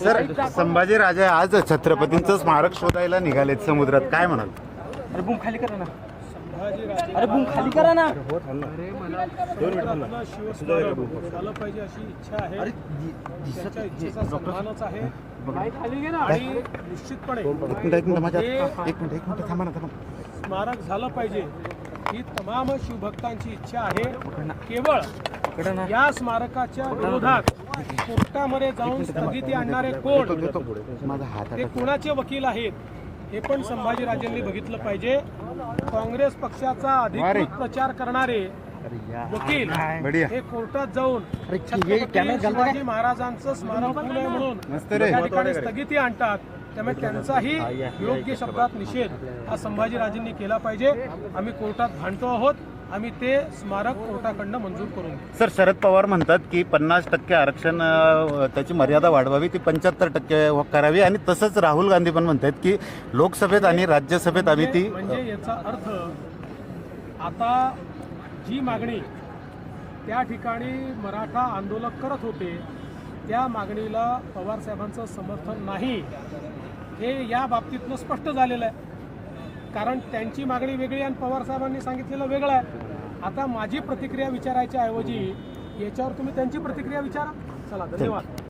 Sir Sambhajiraje आज छत्रपतींचं स्मारक शोधायला निघालेत समुद्रात. काय म्हणाल? अरे बुम खाली करा ना. अरे बुम खाली करा ना. झालं पाहिजे अशी इच्छा आहे. त्याच्या इच्छेचा आहे. आणि निश्चितपणे एक मिनिट एक मिनिट माझ्या एक मिनिट एक मिनिट थांबा ना थांबा. स्मारक झालं पाहिजे. ही तमाम शिवभक्तांची इच्छा आहे. केवळ या स्मारकाच्या विरोधात कोर्टामध्ये जाऊन स्थगिती आणणारे कोण? ते कोणाचे वकील आहेत हे पण संभाजीराजेंनी बघितलं पाहिजे. काँग्रेस पक्षाचा अधिकृत प्रचार करणारे वकील बढिया. हे कोर्टात जाऊन शिवाजी महाराजांचं स्मारक होऊ नये म्हणून ठिकाणी स्थगिती आणतात त्यामुळे त्यांचाही योग्य शब्दात निषेध हा संभाजीराजेंनी केला पाहिजे. आम्ही कोर्टात भांडतो आहोत. आम्ही ते स्मारक कोर्टाकडनं मंजूर करून. सर शरद पवार म्हणतात की पन्नास टक्के आरक्षण अ, त्याची मर्यादा वाढवावी ती पंच्याहत्तर टक्के करावी आणि तसंच राहुल गांधी पण म्हणतात की लोकसभेत आणि राज्यसभेत आम्ही ती म्हणजे म्हणजे याचा अर्थ आता जी मागणी त्या ठिकाणी मराठा आंदोलक करत होते त्या मागणीला पवार साहेबांचं समर्थन नाही हे या बाबतीतनं स्पष्ट झालेलं आहे कारण त्यांची मागणी वेगळी आणि पवारसाहेबांनी सांगितलेलं वेगळं आहे. आता माझी प्रतिक्रिया विचारायच्या ऐवजी याच्यावर तुम्ही त्यांची प्रतिक्रिया विचारा. चला धन्यवाद.